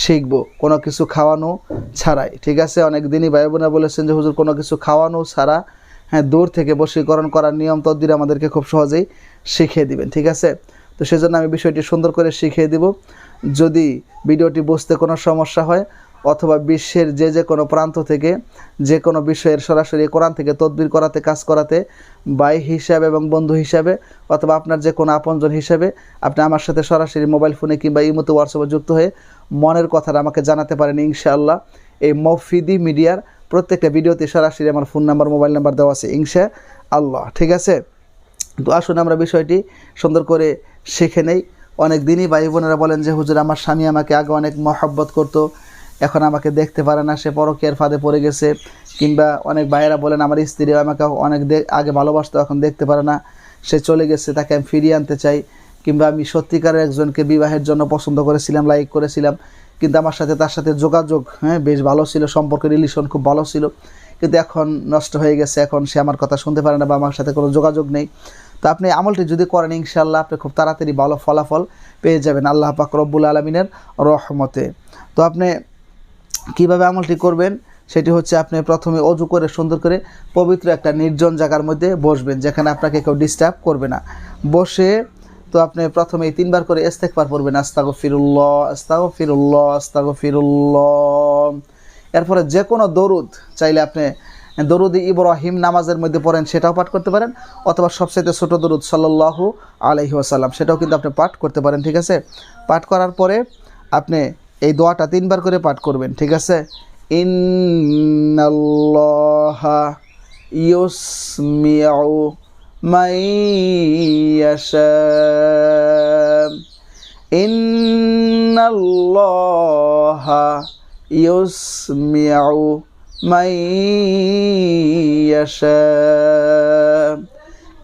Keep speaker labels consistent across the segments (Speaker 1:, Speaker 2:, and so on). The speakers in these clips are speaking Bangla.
Speaker 1: শিখব, কোনো কিছু খাওয়ানো ছাড়াই। ঠিক আছে? অনেক দিনই ভাই বোনা বলেছেন যে, হুজুর, কোনো কিছু খাওয়ানো ছাড়া হ্যাঁ দূর থেকে বশীকরণ করার নিয়ম তদ্দির আমাদেরকে খুব সহজেই শিখিয়ে দিবেন। ঠিক আছে? তো সেজন্য আমি বিষয়টি সুন্দর করে শিখিয়ে দিব। যদি ভিডিওটি বুঝতে কোনো সমস্যা হয় অথবা বিশ্বের যে যে কোনো প্রান্ত থেকে, যে কোনো বিষয়ের সরাসরি কোরআন থেকে তদবির করাতে, কাজ করাতে, ভাই হিসাবে এবং বন্ধু হিসাবে, অথবা আপনার যে কোনো আপনজন হিসাবে, আপনি আমার সাথে সরাসরি মোবাইল ফোনে কিংবা ইমোতে হোয়াটসঅ্যাপে যুক্ত হয়ে মনের কথাটা আমাকে জানাতে পারেন ইনশাআল্লাহ। এই মফিদি মিডিয়ার প্রত্যেকটা ভিডিওতে সরাসরি আমার ফোন নাম্বার, মোবাইল নাম্বার দেওয়া আছে ইনশা আল্লাহ ঠিক আছে? তো আসুন আমরা বিষয়টি সুন্দর করে শিখে নেই। অনেক দিনই ভাই বোনেরা বলেন যে, হুজুর, আমার স্বামী আমাকে আগে অনেক মহব্বত করতো এখন আমাকে দেখতে পারে না, সে পরকের ফাঁদে পড়ে গেছে। কিংবা অনেক ভাইয়েরা বলেন, আমার স্ত্রী আমাকে অনেক আগে ভালোবাসতো, এখন দেখতে পারে না। সে চলে গেছে, তাকে আমি ফিরিয়ে আনতে চাই। কিংবা আমি সত্যিকারের একজনকে বিবাহের জন্য পছন্দ করেছিলাম, লাইক করেছিলাম। কিন্তু আমার সাথে তার সাথে যোগাযোগ হ্যাঁ বেশ ভালো ছিল সম্পর্ক রিলেশন খুব ভালো ছিল। কিন্তু এখন নষ্ট হয়ে গেছে, এখন সে আমার কথা শুনতে পারে না বা আমার সাথে কোনো যোগাযোগ নেই। তো আপনি আমলটি যদি করেন ইনশাল্লাহ আপনি খুব তাড়াতাড়ি ভালো ফলাফল পেয়ে যাবেন, আল্লাহ পাক রব্বুল আলমিনের রহমতে। তো আপনি কীভাবে আমলটি করবেন, সেটি হচ্ছে আপনি প্রথমে অজু করে সুন্দর করে পবিত্র একটা নির্জন জায়গার মধ্যে বসবেন, যেখানে আপনাকে কেউ ডিস্টার্ব করবে না। বসে তো আপনি প্রথমে তিনবার করে ইস্তেকবার পড়বেন আস্তাগো ফিরুল্লাহ আস্তাগো ফিরুল্লাহ আস্তাগো ফিরুল্লাহ এরপরে যে কোনো দরুদ, চাইলে আপনি দরুদ ইব্রাহিম নামাজের মধ্যে পড়েন, সেটাও পাঠ করতে পারেন, অথবা সবচাইতে ছোটো দরুদ সাল্লাল্লাহু আলাইহি ওয়াসাল্লাম, সেটাও কিন্তু আপনি পাঠ করতে পারেন, ঠিক আছে? পাঠ করার পরে আপনি এই দোয়াটা তিনবার করে পাঠ করবেন, ঠিক আছে? ইন্নাল্লাহা ইউসমিউ মাই ইয়াশা। ইন্নাল্লাহা ইউসমিউ মাই ইয়াশা।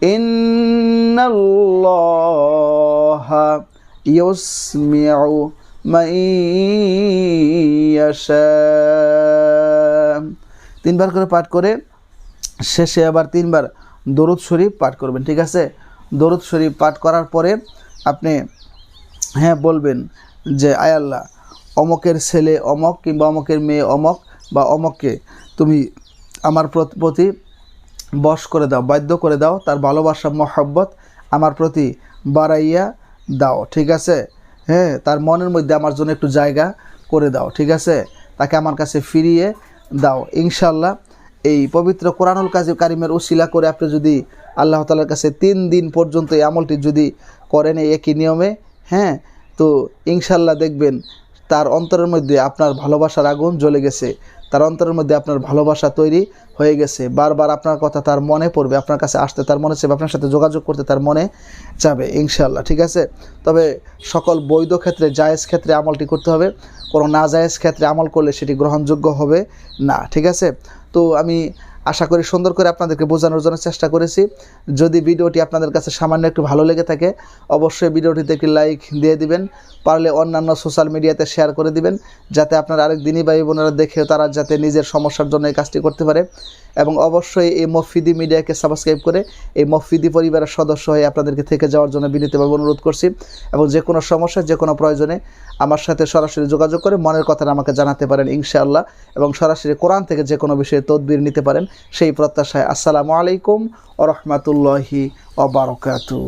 Speaker 1: ইন্নাল্লাহা ইউসমিউ তিনবার করে পাঠ করে শেষে আবার তিনবার দরুদ শরীফ পাঠ করবেন, ঠিক আছে? দরুদ শরীফ পাঠ করার পরে আপনি হ্যাঁ বলবেন যে আয়াল্লাহ অমকের ছেলে অমক কিংবা অমকের মেয়ে অমক বা অমককে তুমি আমার প্রতি বশ করে দাও, বাধ্য করে দাও, তার ভালোবাসা, মহব্বত আমার প্রতি বাড়াইয়া দাও, ঠিক আছে? হ্যাঁ তার মনের মধ্যে আমার জন্য একটু জায়গা করে দাও, ঠিক আছে? তাকে আমার কাছে ফিরিয়ে দাও। ইনশাল্লাহ এই পবিত্র কোরআনুল কাজী কারিমের উশিলা করে আপনি যদি আল্লাহ তালার কাছে তিন দিন পর্যন্ত এই আমলটি যদি করেন এই একই নিয়মে হ্যাঁ তো ইনশাল্লাহ দেখবেন তার অন্তরের মধ্যে আপনার ভালোবাসার আগুন জ্বলে গেছে। তার অন্তরের মধ্যে আপনার ভালোবাসা তৈরি হয়ে গেছে। বারবার আপনার কথা তার মনে পড়বে, আপনার কাছে আসতে, তার মনে চাইবে, আপনার সাথে যোগাযোগ করতে তার মনে যাবে ইনশাল্লাহ ঠিক আছে? তবে সকল বৈধ ক্ষেত্রে, জায়েজ ক্ষেত্রে আমলটি করতে হবে। কোনো না জায়েজ ক্ষেত্রে আমল করলে সেটি গ্রহণযোগ্য হবে না, ঠিক আছে? তো আমি আশা করি সুন্দর করে আপনাদেরকে বোঝানোর জন্য চেষ্টা করেছি। যদি ভিডিওটি আপনাদের কাছে সামান্য একটু ভালো লেগে থাকে, অবশ্যই ভিডিওটিতে একটি লাইক দিয়ে দিবেন, পারলে অন্যান্য সোশ্যাল মিডিয়াতে শেয়ার করে দিবেন, যাতে আপনার আরেক দিনই ভাই বোনেরা দেখে তারা যাতে নিজের সমস্যার জন্য এই কাজটি করতে পারে। এবং অবশ্যই এই মফিদি মিডিয়াকে সাবস্ক্রাইব করে এই মফিদি পরিবারের সদস্য হয়ে আপনাদেরকে থেকে যাওয়ার জন্য বিনীতভাবে অনুরোধ করছি এবং যে কোনো সমস্যা, যে কোনো প্রয়োজনে আমার সাথে সরাসরি যোগাযোগ করে মনের কথাটা আমাকে জানাতে পারেন ইনশাআল্লাহ এবং সরাসরি কোরআন থেকে যে কোনো বিষয়ে তদবির নিতে পারেন সেই প্রত্যাশায়। আসসালামু আলাইকুম ও রহমতুল্লাহি অবরকাতু